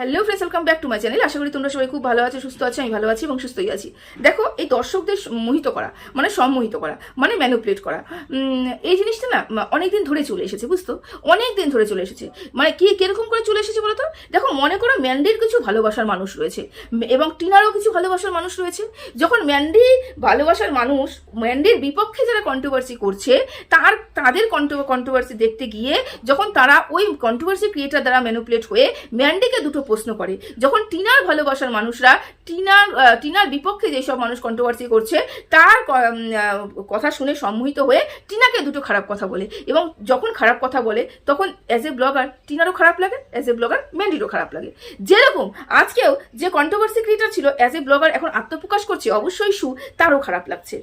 Hello friends welcome back to my channel আশা করি তোমরা সবাই খুব ভালো আছো, সুস্থ আছো, আমি ভালো আছি এবং সুস্থই আছি। দেখো, এই দর্শকদের মোহিত করা মানে সম্মোহিত করা মানে ম্যানুপুলেট করা এই জিনিসটা না অনেক দিন ধরে চলে এসেছে, বুঝতো? অনেক দিন ধরে চলে এসেছে। মানে কি কীরকম করে চলে এসেছে বলতো? দেখো, মনে করো ম্যান্ডির কিছু ভালোবাসার মানুষ রয়েছে এবং টিনারও কিছু ভালোবাসার মানুষ রয়েছে। যখন ম্যান্ডি ভালোবাসার মানুষ ম্যান্ডির বিপক্ষে যারা কন্ট্রোভার্সি করছে, তার, তাদের কন্ট্রোভার্সি দেখতে গিয়ে, যখন তারা ওই কন্ট্রোভার্সি ক্রিয়েটার দ্বারা ম্যানুপুলেট হয়ে ম্যান্ডিকে দুটো প্রশ্ন করে। যখন টিনার ভালোবাসার মানুষরা টিনার টিনার বিপক্ষে যেসব মানুষ কন্ট্রোভার্সি করছে, তার কথা শুনে সম্মোহিত হয়ে টিনাকে দুটো খারাপ কথা বলে এবং যখন খারাপ কথা বলে, তখন অ্যাজ এ ব্লগার টিনারও খারাপ লাগে অ্যাজ এ ব্লগার ম্যান্ডিরও খারাপ লাগে। যেরকম আজকেও যে কন্ট্রোভার্সি ক্রিয়েটার ছিল অ্যাজ এ ব্লগার এখন আত্মপ্রকাশ করছে, অবশ্যই সু, তারও খারাপ লাগছে।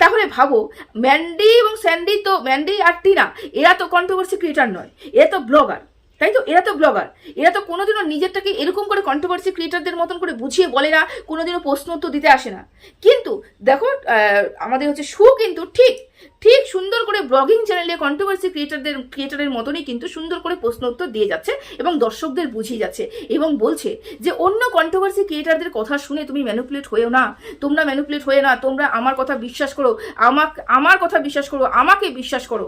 তাহলে ভাবো ম্যান্ডি এবং স্যান্ডি তো ম্যান্ডি আর টিনা, এরা তো কন্ট্রোভার্সি ক্রিয়েটার নয়, এরা তো ব্লগার তাই তো? এরা তো ব্লগার এরা তো কোনোদিনও নিজেরটাকে এরকম করে কন্ট্রোভার্সি ক্রিয়েটারদের মতন করে বুঝিয়ে বলে না, কোনোদিনও প্রশ্ন উত্তর দিতে আসে না। কিন্তু দেখো আমাদের হচ্ছে শু কিন্তু ঠিক ঠিক সুন্দর করে ব্লগিং চ্যানেলে কন্ট্রোভার্সি ক্রিয়েটারদের ক্রিয়েটারের মতনই কিন্তু সুন্দর করে প্রশ্ন উত্তর দিয়ে যাচ্ছে এবং দর্শকদের বুঝিয়ে যাচ্ছে এবং বলছে যে, অন্য কন্ট্রোভার্সি ক্রিয়েটারদের কথা শুনে তুমি ম্যানুপুলেট হয়েও না। তোমরা ম্যানুপুলেট হয়ে না, তোমরা আমার কথা বিশ্বাস করো, আমাকে, আমার কথা বিশ্বাস করো, আমাকে বিশ্বাস করো।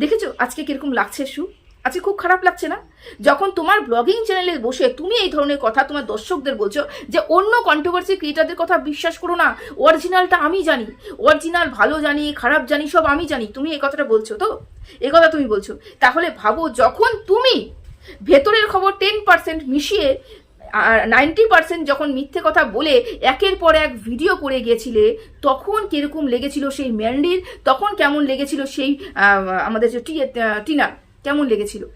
দেখেছ আজকে কীরকম লাগছে শু? আজকে খুব খারাপ লাগছে না? যখন তোমার ব্লগিং চ্যানেলে বসে তুমি এই ধরনের কথা তোমার দর্শকদের বলছো যে অন্য কন্ট্রোভার্সি ক্রিয়েটারদের কথা বিশ্বাস করো না অরিজিনালটা আমি জানি অরিজিনাল ভালো জানি, খারাপ জানি, সব আমি জানি, তুমি এই কথাটা বলছো তো? এই কথা তুমি বলছো। তাহলে ভাবো যখন তুমি ভেতরের খবর টেন পার্সেন্ট মিশিয়ে, আর নাইনটি পার্সেন্ট যখন মিথ্যে কথা বলে, একের পর এক ভিডিও করে গিয়েছিলে তখন কীরকম লেগেছিল সেই ম্যান্ডির? তখন কেমন লেগেছিল সেই আমাদের যে টিনার? কেমন লেগেছিল?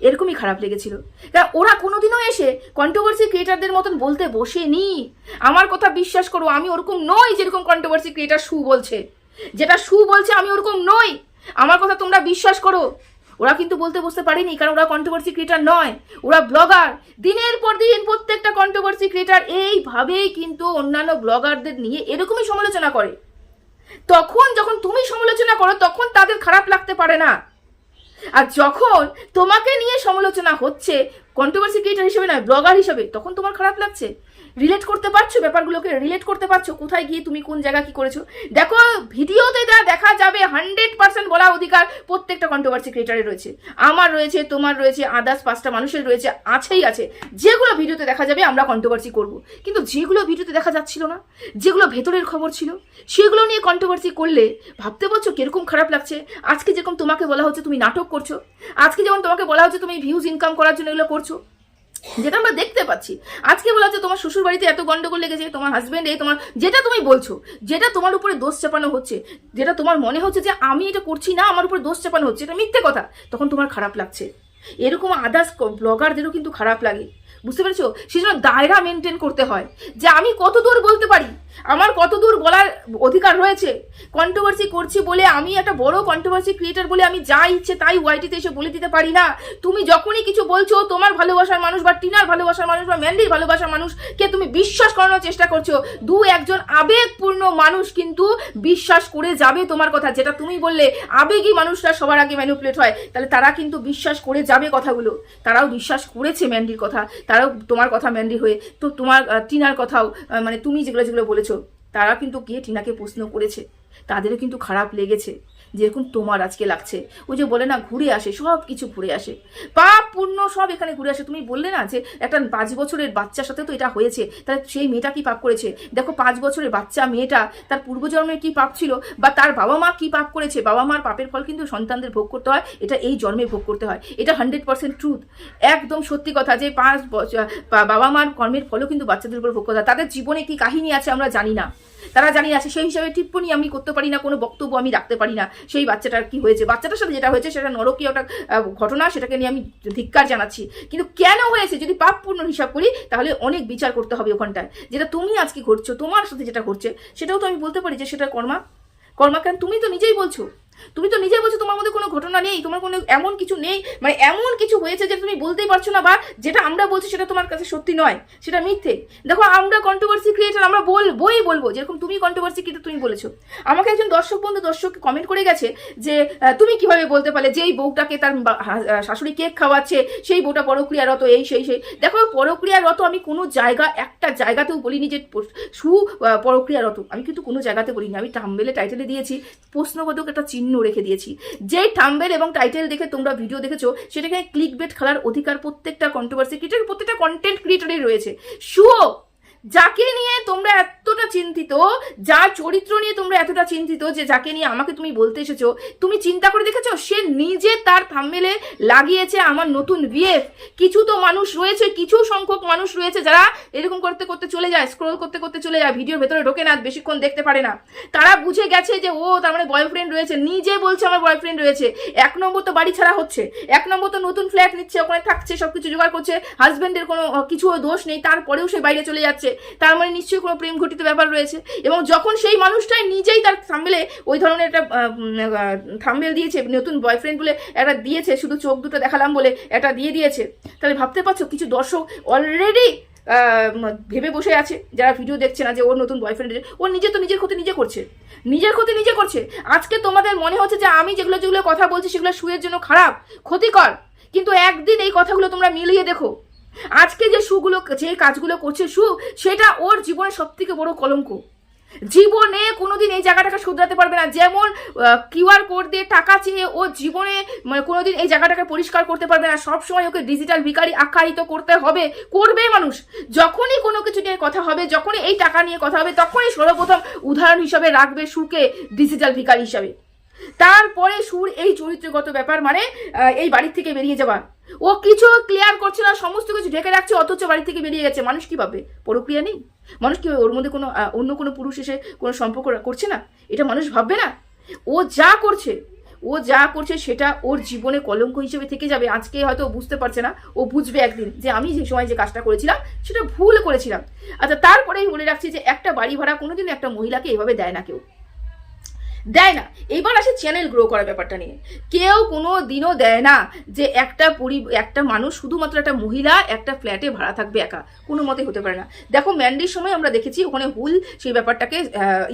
এরকমই খারাপ লেগেছিল। কারণ ওরা কোনোদিনও এসে কন্ট্রোভার্সি ক্রিয়েটারদের মতন বলতে বসেনি। আমার কথা বিশ্বাস করো, আমি ওরকম নই যেরকম কন্ট্রোভার্সি ক্রিয়েটার সু বলছে। যেটা সু বলছে, আমি ওরকম নই। আমার কথা তোমরা বিশ্বাস করো। ওরা কিন্তু বলতে বসতে পারেনি, কারণ ওরা কন্ট্রোভার্সি ক্রিয়েটার নয়। ওরা ব্লগার দিনের পর দিন প্রত্যেকটা কন্ট্রোভার্সি ক্রিয়েটার এইভাবেই কিন্তু অন্যান্য ব্লগারদের নিয়ে এরকমই সমালোচনা করে। তখন যখন তুমি সমালোচনা করো, তখন তাদের খারাপ লাগতে পারে না। আর যখন তোমাকে নিয়ে সমালোচনা হচ্ছে কন্ট্রোভার্সি ক্রিয়েটার হিসেবে নয় ব্লগার হিসেবে, তখন তোমার খারাপ লাগছে। রিলেট করতে পারছ? ব্যাপারগুলোকে রিলেট করতে পারছ? কোথায় গিয়ে তুমি কোন জায়গা কি করেছ? দেখো, ভিডিওতে যা দেখা যাবে হান্ড্রেড পার্সেন্ট বলা অধিকার প্রত্যেকটা কন্ট্রোভার্সি ক্রিয়েটারের রয়েছে। আমার রয়েছে, তোমার রয়েছে আদার্স পাঁচটা মানুষের রয়েছে, আছেই আছে। যেগুলো ভিডিওতে দেখা যাবে, আমরা কন্ট্রোভার্সি করব। কিন্তু যেগুলো ভিডিওতে দেখা যাচ্ছিল না, যেগুলো ভেতরের খবর ছিল, সেগুলো নিয়ে কন্ট্রোভার্সি করলে ভাবতে পারছ কীরকম খারাপ লাগছে? আজকে যেরকম তোমাকে বলা হচ্ছে তুমি নাটক করছ, আজকে যেমন তোমাকে বলা হচ্ছে তুমি ভিউজ ইনকাম করার জন্য এগুলো করছ যেটা আমরা দেখতে পাচ্ছি। আজকে বলা হচ্ছে তোমার শ্বশুর বাড়িতে এত গন্ডগোল লেগেছে, তোমার হাজব্যান্ড এই তোমার যেটা তুমি বলছো, যেটা তোমার উপরে দোষ চাপানো হচ্ছে, যেটা তোমার মনে হচ্ছে যে আমি এটা করছি না, আমার উপরে দোষ চাপানো হচ্ছে, এটা মিথ্যে কথা, তখন তোমার খারাপ লাগছে। এরকম আদার্স ব্লগারদেরও কিন্তু খারাপ লাগে। বুঝতে পেরেছ? সেই জন্য দায়রা মেনটেন করতে হয়। যে আমি কত দূর বলতে পারি? আমার কত দূর বলার অধিকার রয়েছে? কন্ট্রোভার্সি করছি বলে আমি একটা বড় কন্ট্রোভার্সি ক্রিয়েটার বলে আমি যা ইচ্ছে তাই ওয়াইটিতে এসে বলে দিতে পারি না। তুমি যখনই কিছু বলছো, তোমার ভালোবাসার মানুষ বা টিনার ভালোবাসার মানুষ বা ম্যান্ডির ভালোবাসার মানুষকে তুমি বিশ্বাস করানোর চেষ্টা করছ। দু একজন আবেগপূর্ণ মানুষ কিন্তু বিশ্বাস করে যাবে তোমার কথা, যেটা তুমি বললে। আবেগী মানুষরা সবার আগে ম্যানুপুলেট হয়। তাহলে তারা কিন্তু বিশ্বাস করে যাবে কথাগুলো। তারাও বিশ্বাস করেছে ম্যান্ডির কথা। তারাও তোমার কথা ম্যান্ডি হয়ে, তো তোমার টিনার কথাও মানে তুমি যেগুলো যেগুলো বলেছ তারা কিন্তু গিয়ে টিনাকে প্রশ্ন করেছে। তাদেরও কিন্তু খারাপ লেগেছে। যেরকম তোমার আজকে লাগছে। ওই যে বলে না, ঘুরে আসে সব কিছু ঘুরে আসে। পাপ পূর্ণ সব এখানে ঘুরে আসে। তুমি বললে না যে একটা পাঁচ বছরের বাচ্চার সাথে তো এটা হয়েছে। তাহলে সেই মেয়েটা কি পাপ করেছে? দেখো পাঁচ বছরের বাচ্চা মেয়েটা, তার পূর্বজন্মের কি পাপ ছিল? বা তার বাবা মা কি পাপ করেছে? বাবা মার পাপের ফল কিন্তু সন্তানদের ভোগ করতে হয়। এটা এই জন্মে ভোগ করতে হয়। এটা হান্ড্রেড পার্সেন্ট ট্রুথ একদম সত্যি কথা যে পাঁচ বছর বাবা মার কর্মের ফলও কিন্তু বাচ্চাদের উপর ভোগ করতে হয়। তাদের জীবনে কি কাহিনী আছে আমরা জানি না। তারা জানি আছে। সেই হিসাবে টিপ্পনি আমি করতে পারি না, কোনো বক্তব্য আমি রাখতে পারি না। সেই বাচ্চাটার কি হয়েছে? বাচ্চাটার সাথে যেটা হয়েছে সেটা নরকীয় একটা ঘটনা সেটাকে নিয়ে আমি ধিক্কার জানাচ্ছি। কিন্তু কেন হয়েছে? যদি পাপ পূর্ণ হিসাব করি, তাহলে অনেক বিচার করতে হবে ওখানটায়। যেটা তুমি আজকে ঘটছো, তোমার সাথে যেটা ঘটছে, সেটাও তো আমি বলতে পারি যে সেটা কর্মা। কর্মা কেন? তুমি তো নিজেই বলছো। তুমি তো নিজে বলছো তোমার মধ্যে কোনো ঘটনা নেই, তোমার কোনো এমন কিছু নেই মানে এমন কিছু হয়েছে যে তুমি বলতেই পারছ না বা যেটা আমরা বলছি সেটা তোমার কাছে সত্যি নয়, সেটা মিথ্যে। দেখো, আমরা কন্ট্রোভার্সি ক্রিয়েটার আমরা বলবোই বলব, যেরকম তুমি কন্ট্রোভার্সি ক্রিয়েটার তুমি বলেছ। আমাকে একজন দর্শক বন্ধু দর্শক কমেন্ট করে গেছে যে তুমি কীভাবে বলতে পারলে যে এই বউটাকে তার শাশুড়ি কেক খাওয়াচ্ছে, সেই বউটা পরক্রিয়ারত, এই, সেই সেই। দেখো, পরক্রিয়ারত আমি কোনো জায়গা, একটা জায়গাতেও বলিনি যে সু পরক্রিয়ারত। আমি কিন্তু কোনো জায়গাতে বলিনি, আমি টাম্বেলে টাইটেলে দিয়েছি। প্রশ্নবোধক একটা চিহ্ন রেখে দিয়েছি। যেই থাম্বেল এবং টাইটেল দেখে তোমরা ভিডিও দেখেছ, সেটাকে ক্লিক বেট খেলার অধিকার প্রত্যেকটা কন্ট্রোভার্সি ক্রিয়েটার প্রত্যেকটা কন্টেন্ট ক্রিয়েটারের রয়েছে। শুও যাকে নিয়ে তোমরা এতটা চিন্তিত, যার চরিত্র নিয়ে তোমরা এতটা চিন্তিত যে যাকে নিয়ে আমাকে তুমি বলতে এসেছ, তুমি চিন্তা করে দেখেছ, সে নিজে তার থাম্বেলে লাগিয়েছে আমার নতুন বিএফ কিছু তো মানুষ রয়েছে, কিছু সংখ্যক মানুষ রয়েছে যারা এরকম করতে করতে চলে যায় স্ক্রোল করতে করতে চলে যায় ভিডিওর ভেতরে ঢোকে না বেশিক্ষণ দেখতে পারে না। তারা বুঝে গেছে যে, ও তার মানে বয়ফ্রেন্ড রয়েছে, নিজে বলছে আমার বয়ফ্রেন্ড রয়েছে। এক নম্বর তো বাড়ি ছাড়া হচ্ছে, এক নম্বর তো নতুন ফ্ল্যাট নিচ্ছে, ওখানে থাকছে, সবকিছু জোগাড় করছে হাজবেন্ডের কোনো কিছু দোষ নেই, তারপরেও সে বাইরে চলে যাচ্ছে। তার মানে নিশ্চয়ই কোনো প্রেম ঘটিত ব্যাপার রয়েছে। এবং যখন সেই মানুষটাই নিজেই তার থাম্বেলে ওই ধরনের একটা থাম্বেল দিয়েছে, নতুন বয়ফ্রেন্ড বলে একটা দিয়েছে, শুধু চোখ দুটো দেখালাম বলে একটা দিয়ে দিয়েছে, তাহলে ভাবতে পারছ কিছু দর্শক অলরেডি ভেবে বসে আছে, যারা ভিডিও দেখছে না যে ওর নতুন বয়ফ্রেন্ড ও নিজে তো নিজের ক্ষতি নিজে করছে। নিজের ক্ষতি নিজে করছে। আজকে তোমাদের মনে হচ্ছে যে আমি যেগুলো যেগুলো কথা বলছি সেগুলো শুয়ের জন্য খারাপ, ক্ষতিকর, কিন্তু একদিন এই কথাগুলো তোমরা মিলিয়ে দেখো। আজকে যে সুগুলো যে কাজগুলো করছে সু, সেটা ওর জীবনের সব থেকে বড় কলঙ্ক। জীবনে কোনোদিন এই জায়গাটাকে শুধরাতে পারবে না। যেমন কিউআর কোড দিয়ে টাকা চেয়ে ও জীবনে মানে কোনোদিন এই জায়গাটাকে পরিষ্কার করতে পারবে না। সব সময় ওকে ডিজিটাল ভিকারি আখ্যায়িত করতে হবে, করবে মানুষ। যখনই কোনো কিছু নিয়ে কথা হবে, যখনই এই টাকা নিয়ে কথা হবে, তখনই সর্বপ্রথম উদাহরণ হিসাবে রাখবে সুকে ডিজিটাল ভিকারি হিসাবে। তারপরে সুর এই চরিত্রগত ব্যাপার মানে এই বাড়ির থেকে বেরিয়ে যাওয়া। ও কিছু ক্লিয়ার করছে না, সমস্ত কিছু ঢেকে রাখছে, অথচ বাড়ি থেকে বেরিয়ে গেছে। মানুষ কি ভাবে প্রক্রিয়া নেই। মানুষ কি ওর মধ্যে কোনো অন্য কোনো পুরুষ এসে কোনো সম্পর্ক করছে না? এটা মানুষ ভাববে না? ও যা করছে, ও যা করছে সেটা ওর জীবনে কলঙ্ক হিসেবে থেকে যাবে। আজকে হয়তো বুঝতে পারছে না। ও বুঝবে একদিন যে আমি যে সময় যে কাজটা করেছিলাম, সেটা ভুল করেছিলাম। আচ্ছা তারপরেই বলে রাখছি যে একটা বাড়ি ভাড়া কোনোদিন একটা মহিলাকে এভাবে দেয় না কেউ। দেয় না। এবার আসে চ্যানেল গ্রো করার ব্যাপারটা নিয়ে। কেউ কোনো দিনও দেয় না যে একটা পরি, একটা মানুষ শুধুমাত্র একটা মহিলা একটা ফ্ল্যাটে ভাড়া থাকবে একা। কোনো মতে হতে পারে না। দেখো ম্যান্ডির সময় আমরা দেখেছি ওখানে হুল সেই ব্যাপারটাকে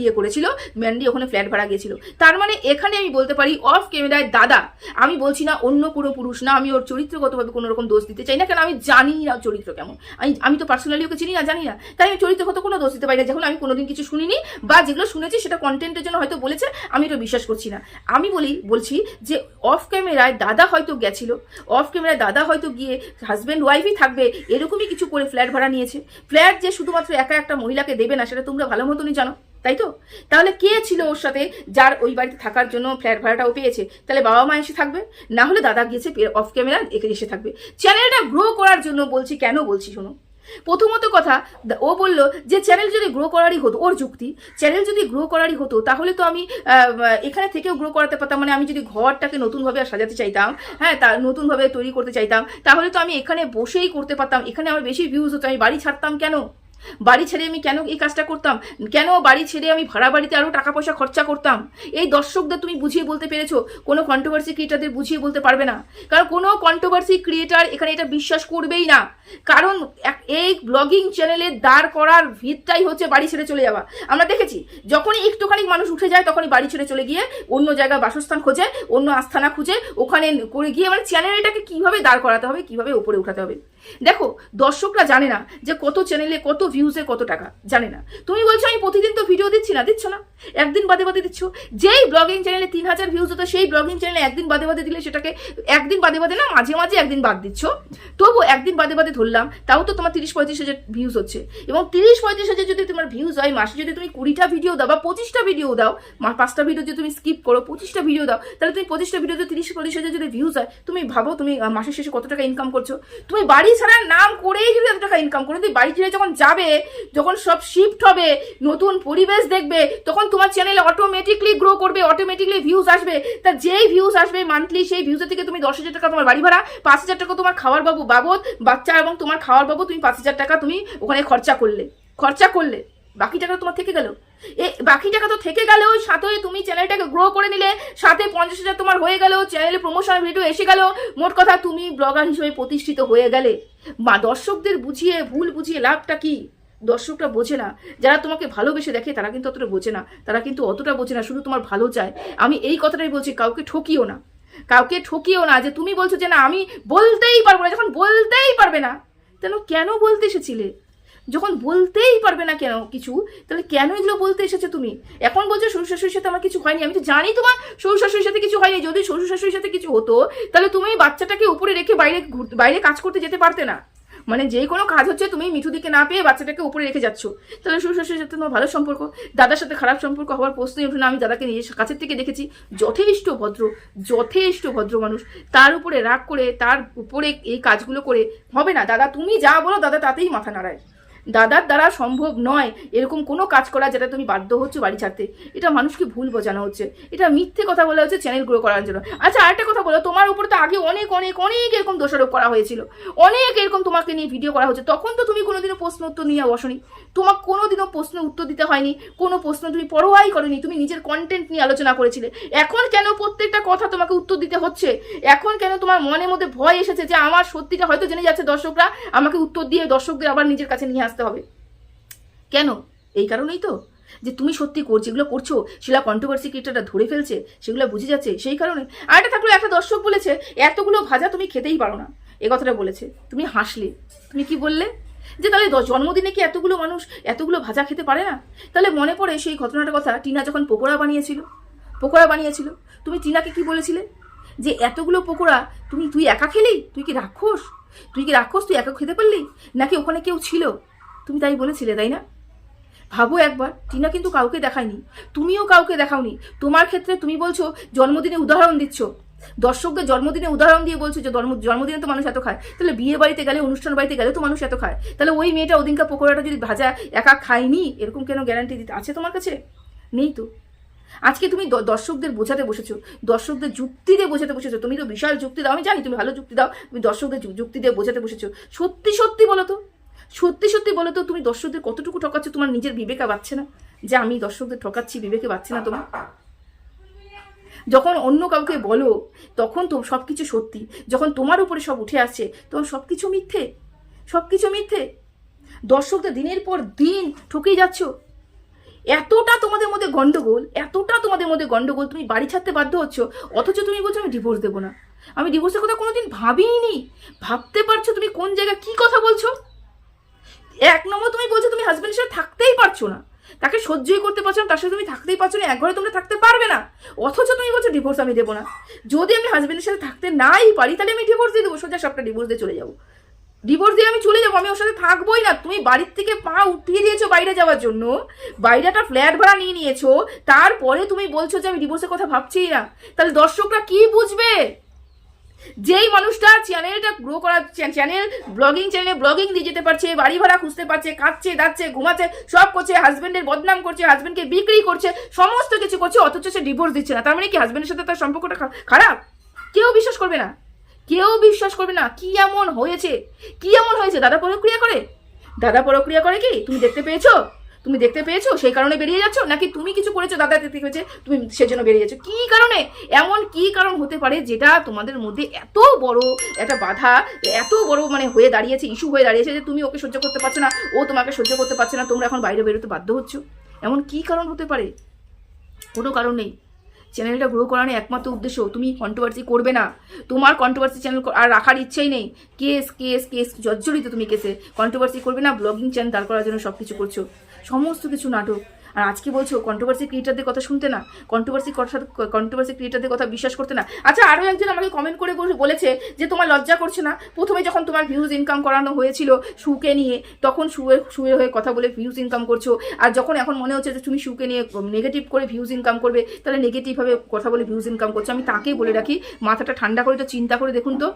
ইয়ে করেছিল। ম্যান্ডি ওখানে ফ্ল্যাট ভাড়া গিয়েছিল। তার মানে এখানে আমি বলতে পারি অফ ক্যামেরায় দাদা, আমি বলছি না অন্য কোনো পুরুষ না, আমি ওর চরিত্রগতভাবে কোনো রকম দোষ দিতে চাই না কারণ আমি জানি না চরিত্র কেমন। আমি আমি তো পার্সোনালি ওকে চিনি না, জানি না। তাই আমি চরিত্রগত কোনো দোষ দিতে পারি না। যখন আমি কোনোদিন কিছু শুনিনি বা যেগুলো শুনেছি সেটা কন্টেন্টের জন্য হয়তো বলেছে আমি এটা বিশ্বাস করছি না। আমি বলি, বলছি যে অফ ক্যামেরায় দাদা হয়তো গেছিল অফ ক্যামেরায় দাদা হয়তো গিয়ে হাজব্যান্ড ওয়াইফই থাকবে, এরকমই কিছু করে ফ্ল্যাট ভাড়া নিয়েছে। ফ্ল্যাট যে শুধুমাত্র একা একটা মহিলাকে দেবে না, সেটা তোমরা ভালো মতনই জানো, তাই তো? তাহলে কে ছিল ওর সাথে যার ওই বাড়িতে থাকার জন্য ফ্ল্যাট ভাড়াটাও পেয়েছে? তাহলে বাবা মা এসে থাকবে? না হলে দাদা গিয়েছে অফ ক্যামেরা এসে থাকবে। চ্যানেলটা গ্রো করার জন্য বলছি, কেন বলছি শোনো? প্রথমত কথা ও বলল যে চ্যানেল যদি গ্রো করারই হতো, ওর যুক্তি চ্যানেল যদি গ্রো করারই হতো, তাহলে তো আমি এখানে থেকেও গ্রো করাতে পারতাম মানে আমি যদি ঘরটাকে নতুনভাবে সাজাতে চাইতাম হ্যাঁ তা, নতুনভাবে তৈরি করতে চাইতাম, তাহলে তো আমি এখানে বসেই করতে পারতাম, এখানে আমার বেশি ভিউজ হতো, আমি বাড়ি ছাড়তাম কেন? বাড়ি ছেড়ে আমি কেন এই কাজটা করতাম? কেন বাড়ি ছেড়ে আমি ভাড়া বাড়িতে আরও টাকা পয়সা খরচা করতাম? এই দর্শকদের তুমি বুঝিয়ে বলতে পেরেছ, কোনো কন্ট্রোভার্সি ক্রিয়েটারদের বুঝিয়ে বলতে পারবে না। কারণ কোনো কন্ট্রোভার্সি ক্রিয়েটার এখানে এটা বিশ্বাস করবেই না। কারণ এই ব্লগিং চ্যানেলে দাঁড় করার ভিতটাই হচ্ছে বাড়ি ছেড়ে চলে যাওয়া। আমরা দেখেছি, যখনই একটুখানি মানুষ উঠে যায়, তখনই বাড়ি ছেড়ে চলে গিয়ে অন্য জায়গায় বাসস্থান খোঁজে, অন্য আস্থানা খুঁজে, ওখানে করে গিয়ে মানে চ্যানেলটাকে কীভাবে দাঁড় করাতে হবে, কীভাবে উপরে উঠাতে হবে? দেখো, দর্শকরা জানে না যে কত চ্যানেলে কত ভিউজে কত টাকা? জানে না। তুমি বলছো আমি প্রতিদিন তো ভিডিও দিচ্ছি না, দিচ্ছ না? একদিন বাদে বাদে দিচ্ছ। যেই ব্লগিং চ্যানেলে তিন হাজার ভিউজ হতো, সেই ব্লগিং চ্যানেলে একদিন বাদে বাদে দিলে সেটাকে একদিন বাদে বাদে না, মাঝে মাঝে একদিন বাদ দিচ্ছ। তবু একদিন বাদে বাদে ধরলাম, তাও তো তোমার তিরিশ পঁয়ত্রিশ হাজার ভিউজ হচ্ছে। এবং তিরিশ পঁয়ত্রিশ হাজার যদি তোমার ভিউজ হয় মাসে, যদি তুমি কুড়িটা ভিডিও দাও বা পঁচিশটা ভিডিও দাও পাঁচটা ভিডিও যদি তুমি স্কিপ করো, পঁচিশটা ভিডিও দাও, তাহলে তুমি পঁচিশটা ভিডিওতে তিরিশ পঁয়ত্রিশ হাজার যদি ভিউজ হয়, তুমি ভাবো তুমি মাসের শেষে কত টাকা ইনকাম করছ? তুমি বাড়ি ছাড়া নাম করেই যদি এত টাকা ইনকাম করো তুমি বাড়ি ছেড়ে যখন যাবে যখন সব শিফট হবে, নতুন পরিবেশ দেখবে, তখন তোমার চ্যানেল অটোমেটিকলি গ্রো করবে অটোমেটিকলি ভিউজ আসবে। তা যেই ভিউজ আসবে মান্থলি সেই ভিউজের থেকে তুমি দশ হাজার টাকা তোমার বাড়ি ভাড়া, পাঁচ হাজার টাকা তোমার খাওয়ার বাবু বাবদ, বাচ্চা এবং তোমার খাওয়ার বাবু তুমি পাঁচ হাজার টাকা তুমি ওখানে খরচা করলে। খরচা করলে। বাকি টাকা তোমার থেকে গেল। এ, বাকি টাকা তো থেকে গেলেও সাথে তুমি চ্যানেলটাকে গ্রো করে নিলে, সাথে পঞ্চাশ হাজার তোমার হয়ে গেল চ্যানেলে প্রমোশনাল ভিডিও এসে গেল, মোট কথা তুমি ব্লগার হিসেবে প্রতিষ্ঠিত হয়ে গেলে। মা দর্শকদের বুঝিয়ে, ভুল বুঝিয়ে লাভটা কি? দর্শকরা বোঝে না। যারা তোমাকে ভালোবেসে দেখে, তারা কিন্তু অতটা বোঝে না। তারা কিন্তু অতটা বোঝে না, শুধু তোমার ভালো চায়। আমি এই কথাটাই বলছি, কাউকে ঠকিও না। কাউকে ঠকিও না যে, তুমি বলছো যে, না, আমি বলতেই পারব না। যখন বলতেই পারবে না কেন কেন বলতে এসেছিলে? যখন বলতেই পারবে না কেন কিছু, তাহলে কেন এগুলো বলতে এসেছ তুমি? এখন বলছো শ্বশুর শাশুড়ির সাথে আমার কিছু হয়নি, আমি তো জানি তোমার শ্বশুর শাশুড়ির সাথে কিছু হয়নি, যদি শ্বশুর শাশুড়ির সাথে কিছু হতো, তাহলে তুমি বাচ্চাটাকে উপরে রেখে বাইরে বাইরে কাজ করতে যেতে পারতে না। মানে যে কোনো কাজ হচ্ছে তুমি মিঠুদিকে না পেয়ে বাচ্চাটাকে উপরে রেখে যাচ্ছ। তাহলে শ্বশুর শাশুড়ির সাথে তোমার ভালো সম্পর্ক, দাদার সাথে খারাপ সম্পর্ক হওয়ার প্রশ্নই ওঠে না, আমি দাদাকে নিজের কাছের থেকে দেখেছি, যথেষ্ট ভদ্র যথেষ্ট ভদ্র মানুষ। তার উপরে রাগ করে, তার উপরে এই কাজগুলো করে, হবে না। দাদা, তুমি যা বলো দাদা, তাতেই মাথা নাড়ায়। দাদার দ্বারা সম্ভব নয় এরকম কোনো কাজ করা যেটা তুমি বাধ্য হচ্ছে বাড়ি ছাড়তে। এটা মানুষকে ভুল বোঝানো হচ্ছে। এটা মিথ্যে কথা বলা হচ্ছে চ্যানেল গ্রো করার জন্য। আচ্ছা আরেকটা কথা বলো, তোমার উপরে তো আগে অনেক অনেক অনেক এরকম দোষারোপ করা হয়েছিল। অনেক এরকম তোমাকে নিয়ে ভিডিও করা হচ্ছে। তখন তো তুমি কোনোদিনও প্রশ্ন উত্তর নিয়ে বসনি। তোমার কোনোদিনও প্রশ্ন উত্তর দিতে হয়নি। কোনো প্রশ্ন তুমি পরোয়াই করনি। তুমি নিজের কন্টেন্ট নিয়ে আলোচনা করেছিলে। এখন কেন প্রত্যেকটা কথা তোমাকে উত্তর দিতে হচ্ছে? এখন কেন তোমার মনের মধ্যে ভয় এসেছে যে আমার সত্যিটা হয়তো জেনে যাচ্ছে দর্শকরা? আমাকে উত্তর দিয়ে দর্শকদের আবার নিজের কাছে নিয়ে আসতে হবে। কেন? এই কারণেই তো। যে তুমি সত্যি করছ যেগুলো করছ, সেগুলো কন্ট্রোভার্সি ক্রিয়েটারটা ধরে ফেলছে, সেগুলো বুঝে যাচ্ছে, সেই কারণে। আর একটা থাকল, একটা দর্শক বলেছে, এতগুলো ভাজা তুমি খেতেই পারো না। এ কথাটা বলেছে। তুমি হাসলে। তুমি কি বললে? যে তাহলে জন্মদিনে কি এতগুলো মানুষ এতগুলো ভাজা খেতে পারে না? তাহলে মনে পড়ে সেই ঘটনাটার কথা টিনা যখন পকোড়া বানিয়েছিল। পকোড়া বানিয়েছিল। তুমি টিনাকে কি বলেছিলে? যে এতগুলো পকোড়া তুমি তুই একা খেলি? তুই কি রাক্ষস? তুই কি রাক্ষস? তুই একা খেতে পারলি? নাকি ওখানে কেউ ছিল? তুমি তাই বলেছিলে, তাই না? ভাবো একবার, টিনা কিন্তু কাউকে দেখায়নি। তুমিও কাউকে দেখাওনি। তোমার ক্ষেত্রে তুমি বলছো, জন্মদিনে উদাহরণ দিচ্ছ। দর্শকদের জন্মদিনে উদাহরণ দিয়ে বলছো যে, জন্ম জন্মদিনে তো মানুষ এত খায়। তাহলে বিয়ে বাড়িতে গেলে, অনুষ্ঠান বাড়িতে গেলে তো মানুষ এত খায়। তাহলে ওই মেয়েটা ওদিনকা পকোড়াটা যদি ভাজা একা খায়নি, এরকম কেন গ্যারান্টি দিতে আছে তোমার কাছে? নেই তো। আজকে তুমি দর্শকদের বোঝাতে বসেছো। দর্শকদের যুক্তি দিয়ে বোঝাতে বসেছো। তুমি তো বিশাল যুক্তি দাও। আমি জানি তুমি ভালো যুক্তি দাও। তুমি দর্শকদের যুক্তি দিয়ে বোঝাতে বসেছো। সত্যি সত্যি বলো তো। সত্যি সত্যি বলো তো, তুমি দর্শকদের কতটুকু ঠকাচ্ছ? তোমার নিজের বিবেকে বাচ্ছে না। যে আমি দর্শকদের ঠকাচ্ছি, বিবেকে বাচ্ছে না তোমার। যখন অন্য কাউকে বলো, তখন তো সব কিছু সত্যি। যখন তোমার উপরে সব উঠে আসছে তখন সব কিছু মিথ্যে। সব কিছু মিথ্যে। দর্শকদের দিনের পর দিন ঠকেই যাচ্ছ। এতটা তোমাদের মধ্যে গন্ডগোল, এতটা তোমাদের মধ্যে গন্ডগোল, তুমি বাড়ি ছাড়তে বাধ্য হচ্ছ, অথচ তুমি বলছো, আমি ডিভোর্স দেবো না। আমি ডিভোর্সের কথা কোনোদিন ভাবিনি ভাবতে পারছ তুমি কোন জায়গায় কি কথা বলছো? এক নম্বর তুমি বলছো তুমি হাজব্যান্ডের সাথে থাকতেই পারছ না। তাকে সহ্যই করতে পারছ না, তার সাথে তুমি থাকতেই পারছ না, এক ঘরে তোমরা থাকতে পারবে না। অথচ তুমি বলছো ডিভোর্স আমি দেবো না। যদি আমি হাজব্যান্ডের সাথে থাকতে নাই পারি, তাহলে আমি ডিভোর্স দিয়ে দেবো, সোজা সবটা ডিভোর্স দিয়ে চলে যাব। ডিভোর্স দিয়ে আমি চলে যাব, আমি ওর সাথে থাকবোই না। তুমি বাড়ির থেকে পা উঠিয়ে দিয়েছ বাইরে যাওয়ার জন্য বাইরে একটা ফ্ল্যাট ভাড়া নিয়ে নিয়েছো, তারপরে তুমি বলছো যে আমি ডিভোর্সের কথা ভাবছিই না। তাহলে দর্শকরা কি বুঝবে? যেই মানুষটা চ্যানেলটা গ্রো করার চ্যানেল ব্লগিং চ্যানেলে ব্লগিং দিয়ে যেতে পারছে, বাড়ি ভাড়া খুঁজতে পারছে, কাঁদছে দাচ্ছে ঘুমাচ্ছে, সব করছে হাজবেন্ডের বদনাম করছে হাজবেন্ডকে বিক্রি করছে, সমস্ত কিছু করছে, অথচ সে ডিভোর্স দিচ্ছে না। তার মানে কি হাজবেন্ডের সাথে তার সম্পর্কটা খারাপ? কেউ বিশ্বাস করবে না। কেউ বিশ্বাস করবে না কি এমন হয়েছে? কি এমন হয়েছে? দাদা প্রক্রিয়া করে? দাদা প্রক্রিয়া করে কি? তুমি দেখতে পেয়েছ? তুমি দেখতে পেয়েছ? সেই কারণে বেরিয়ে যাচ্ছ? নাকি তুমি কিছু করেছ? দাদা, দেখতে পেয়েছে, তুমি সেজন্য বেরিয়ে যাচ্ছ। কি কারণে? এমন কি কারণ হতে পারে যেটা তোমাদের মধ্যে এত বড় একটা বাধা, এত বড় মানে হয়ে দাঁড়িয়েছে ইস্যু হয়ে দাঁড়িয়েছে যে তুমি ওকে সহ্য করতে পারছ না, ও তোমাকে সহ্য করতে পারছে না, তোমরা এখন বাইরে বেরোতে বাধ্য হচ্ছ। এমন কি কারণ হতে পারে? কোনো কারণ নেই। চ্যানেলটা গ্রো করানোর একমাত্র উদ্দেশ্য। তুমি কন্ট্রোভার্সি করবে না। তোমার কন্ট্রোভার্সি চ্যানেল আর রাখার ইচ্ছেই নেই। কেস কেস কেস, জর্জরিত তুমি কেসে। কন্ট্রোভার্সি করবে না ব্লগিং চ্যানেল দাঁড় করার জন্য সব কিছু করছ। সমস্ত কিছু নাটক। আর আজকে বলছো কন্ট্রোভার্সি ক্রিয়েটারদের কথা শুনতে না? কন্ট্রোভার্সি কন্ট্রোভার্সি ক্রিয়েটারদের কথা বিশ্বাস করতে না? আচ্ছা আরও একজন আমাকে কমেন্ট করে বলেছে যে, তোমার লজ্জা করছে না? প্রথমে যখন তোমার ভিউজ ইনকাম করানো হয়েছিল সুকে নিয়ে, তখন শুয়ে শুয়ে হয়ে কথা বলে ভিউজ ইনকাম করছ। আর যখন এখন মনে হচ্ছে যে, তুমি সুকে নিয়ে নেগেটিভ করে ভিউজ ইনকাম করবে, তাহলে নেগেটিভভাবে কথা বলে ভিউজ ইনকাম করছ। আমি তাকেই বলে রাখি, মাথাটা ঠান্ডা করে তো চিন্তা করে দেখুন তো।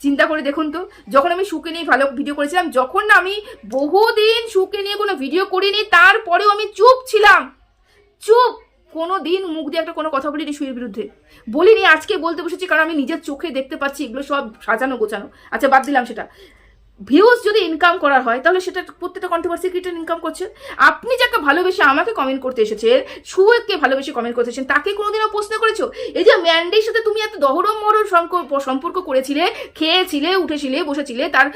চিন্তা করে দেখুন তো। যখন আমি সুকে নিয়ে ভালো ভিডিও করেছিলাম, যখন আমি বহুদিন সুকে নিয়ে কোনো ভিডিও করিনি, তারপরেও আমি চুপ ছিলাম। চুপ! কোনো দিন মুখ দিয়ে একটা কোনো কথা বলিনি সুয়ের বিরুদ্ধে। বলিনি, আজকে বলতে বসেছি, কারণ আমি নিজের চোখে দেখতে পাচ্ছি, এগুলো সব সাজানো গোছানো। আচ্ছা বাদ দিলাম সেটা। ভিউজ যদি ইনকাম করার হয়, তাহলে সেটা প্রত্যেকটা কন্ট্রোভার্সি ক্রিয়েটার ইনকাম করছে। আপনি যাকে ভালোবেসে আমাকে কমেন্ট করতে এসেছে সুয়েককে ভালোবেসে কমেন্ট করতে এসেছেন, তাকে কোনোদিনও প্রশ্ন করেছ? এই যে ম্যান্ডির সাথে তুমি এত দহরম মরম সম্পর্ক করেছিলে, খেয়েছিলে, উঠেছিলে, বসেছিলে, তার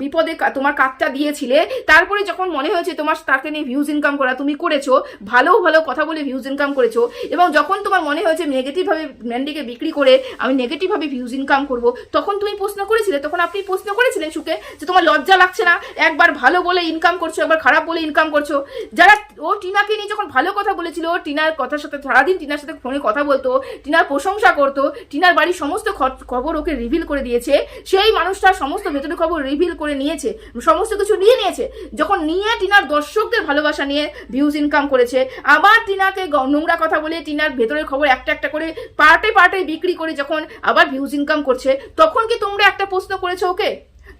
বিপদে তোমার কাজটা দিয়েছিলে, তারপরে যখন মনে হয়েছে তোমার, তাকে নিয়ে ভিউজ ইনকাম করা তুমি করেছ ভালো ভালো কথা বলে ভিউজ ইনকাম করেছ, এবং যখন তোমার মনে হয়েছে নেগেটিভভাবে ম্যান্ডিকে বিক্রি করে আমি নেগেটিভভাবে ভিউজ ইনকাম করব, তখন তুমি প্রশ্ন করেছিলে, তখন আপনি প্রশ্ন করেছিলেন সুকে যে তোমার লজ্জা লাগছে না? একবার ভালো বলে ইনকাম করছ, একবার খারাপ বলে ইনকাম করছ। যারা ও টিনাকে নিয়ে যখন ভালো কথা বলেছিল টিনার কথার সাথে, সারাদিন টিনার সাথে ফোনে কথা বলতো, টিনার প্রশংসা করতো, টিনার বাড়ির সমস্ত খবর ওকে রিভিল করে দিয়েছে, সেই মানুষটা সমস্ত ভেতরের খবর রিভিল করে নিয়েছে, সমস্ত কিছু নিয়ে নিয়েছে। যখন নিয়ে টিনার দর্শকদের ভালোবাসা নিয়ে ভিউজ ইনকাম করেছে, আবার টিনাকে নোংরা কথা বলে টিনার ভেতরের খবর একটা একটা করে পার্টে পার্টে বিক্রি করে যখন আবার ভিউজ ইনকাম করছে, তখন কি তোমরা একটা প্রশ্ন করেছ ওকে?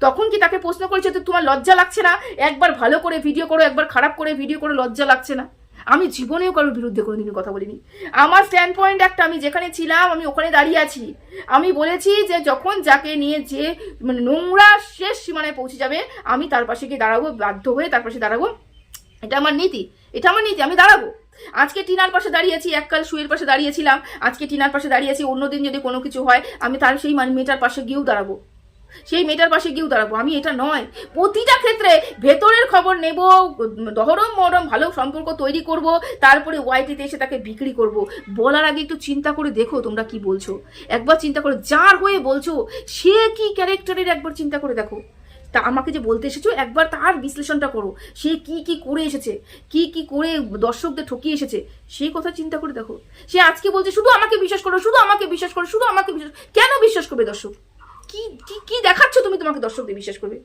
তখন কি তাকে প্রশ্ন করেছে তো তোমার লজ্জা লাগছে না? একবার ভালো করে ভিডিও করো, একবার খারাপ করে ভিডিও করে, লজ্জা লাগছে না। আমি জীবনেও কারোর বিরুদ্ধে কোনো কোনোদিনও কথা বলিনি। আমার স্ট্যান্ড পয়েন্ট একটা, আমি যেখানে ছিলাম, আমি ওখানে দাঁড়িয়ে আছি। আমি বলেছি যে যখন যাকে নিয়ে যে মানে নোংরা শেষ সীমানায় পৌঁছে যাবে, আমি তার পাশে গিয়ে দাঁড়াবো, বাধ্য হয়ে তার পাশে দাঁড়াবো। এটা আমার নীতি, এটা আমার নীতি, আমি দাঁড়াবো। আজকে টিনার পাশে দাঁড়িয়েছি, এককাল শুয়ের পাশে দাঁড়িয়েছিলাম। আজকে টিনার পাশে দাঁড়িয়েছি, অন্যদিন যদি কোনো কিছু হয়, আমি তার সেই মানে মেয়েটার পাশে গিয়েও দাঁড়াবো। সেই মেয়েটার পাশে গিয়েও দাঁড়াবো। আমি এটা নয়। প্রতিটা ক্ষেত্রে ভেতরের খবর নেব দহরম মরম ভালো সম্পর্ক তৈরি করব, তারপরে ওয়াইটিতে এসে তাকে বিক্রি করব। বলার আগে একটু চিন্তা করে দেখো তোমরা কি বলছো। একবার চিন্তা করে, যার হয়ে বলছো, সে কি ক্যারেক্টারের একবার চিন্তা করে দেখো। তা আমাকে যে বলতে এসেছ, একবার তার বিশ্লেষণটা করো। সে কি কি করে এসেছে, কি কি করে দর্শকদের ঠকিয়ে এসেছে সেই কথা চিন্তা করে দেখো। সে আজকে বলছে, শুধু আমাকে বিশ্বাস করো, শুধু আমাকে বিশ্বাস করো, শুধু আমাকে বিশ্বাস কেন বিশ্বাস করবে দর্শক? কি কি কি দেখাচ্ছ তুমি তোমাকে দর্শকদের বিশ্বাস করবে?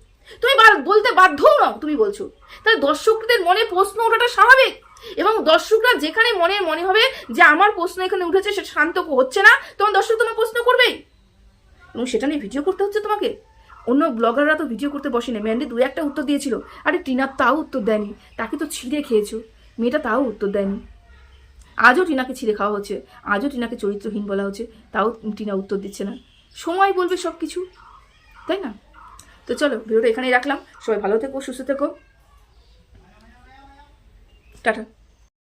তুমি বলতে বাধ্যও নাও, তুমি বলছো। তাহলে দর্শকদের মনে প্রশ্ন ওঠাটা স্বাভাবিক? এবং দর্শকরা যেখানে মনে মনে হবে যে আমার প্রশ্ন এখানে উঠেছে, সেটা শান্ত হচ্ছে না, তখন দর্শক তোমার প্রশ্ন করবেই। এবং সেটা নিয়ে ভিডিও করতে হচ্ছে তোমাকে। অন্য ব্লগাররা তো ভিডিও করতে বসেনি। ম্যান্ডি দু একটা উত্তর দিয়েছিল। আরে টিনার তাও উত্তর দেয়নি। তাকে তো ছিঁড়ে খেয়েছো। মেয়েটা তাও উত্তর দেয়নি। আজও টিনাকে ছিঁড়ে খাওয়া হচ্ছে। আজও টিনাকে চরিত্রহীন বলা হচ্ছে। তাও টিনা উত্তর দিচ্ছে না। সময় বলবে সব কিছু তাই না? তো চলো, ভিডিওটা এখানেই রাখলাম। সবাই ভালো থেকো, সুস্থ থেকো। টাটা।